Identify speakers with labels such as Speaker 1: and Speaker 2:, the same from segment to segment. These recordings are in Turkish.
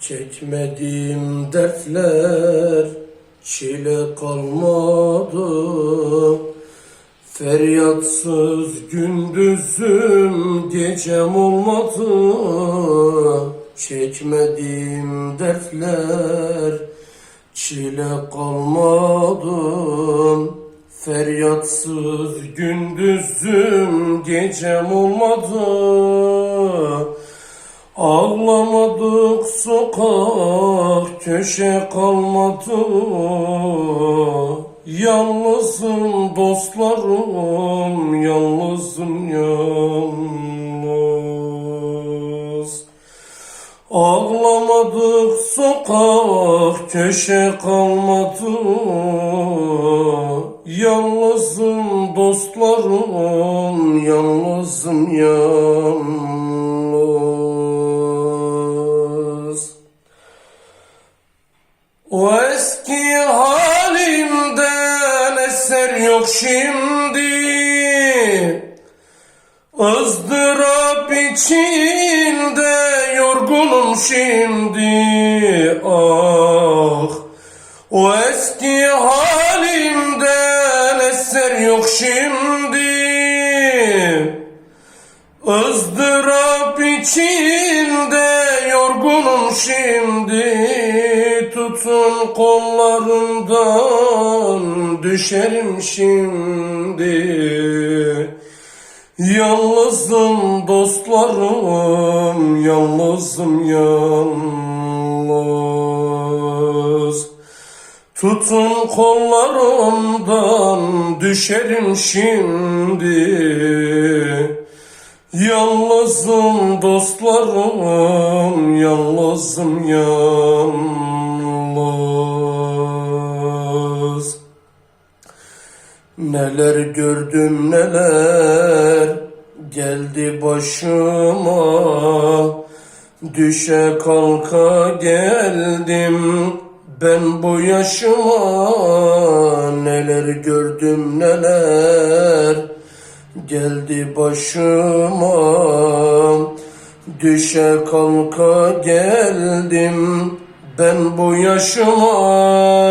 Speaker 1: Çekmediğim dertler çile kalmadı. Feryatsız gündüzüm gecem olmadı. Çekmediğim dertler çile kalmadı. Feryatsız gündüzüm gecem olmadı Ağlamadık sokak köşe kalmadı. Yalnızım dostlarım yalnızım yalnız. Ağlamadık sokak köşe kalmadı. Yalnızım dostlarım yalnızım yalnız O eski halimden eser yok şimdi. Izdırap içinde yorgunum şimdi. Ah O eski halimden eser yok şimdi. Izdırap içinde yorgunum şimdi Tutun kollarından düşerim şimdi Yalnızım dostlarım, yalnızım yalnız. Tutun kollarımdan düşerim şimdi. Yalnızım dostlarım, yalnızım yalnız. Neler gördüm neler geldi başıma. Düşe kalka geldim ben bu yaşıma. Neler gördüm neler geldi başıma. Düşe kalka geldim ben bu yaşıma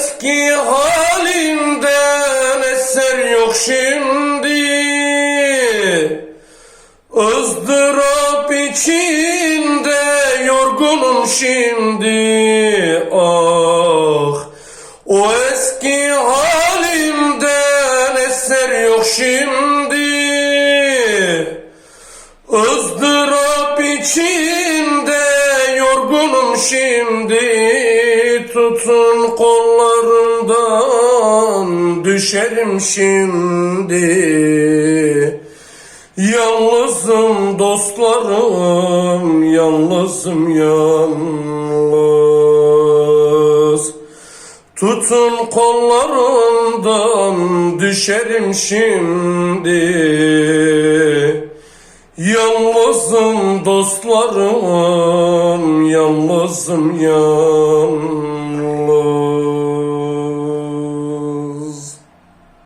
Speaker 1: eski halimden eser yok şimdi. Izdırap içinde yorgunum şimdi. Ah O eski halimden eser yok şimdi. Izdırap içinde yorgunum şimdi Tutun kollarından düşerim şimdi Yalnızım dostlarım, yalnızım yalnız. Tutun kollarımdan düşerim şimdi. Yalnızım dostlarım, yalnızım yalnız.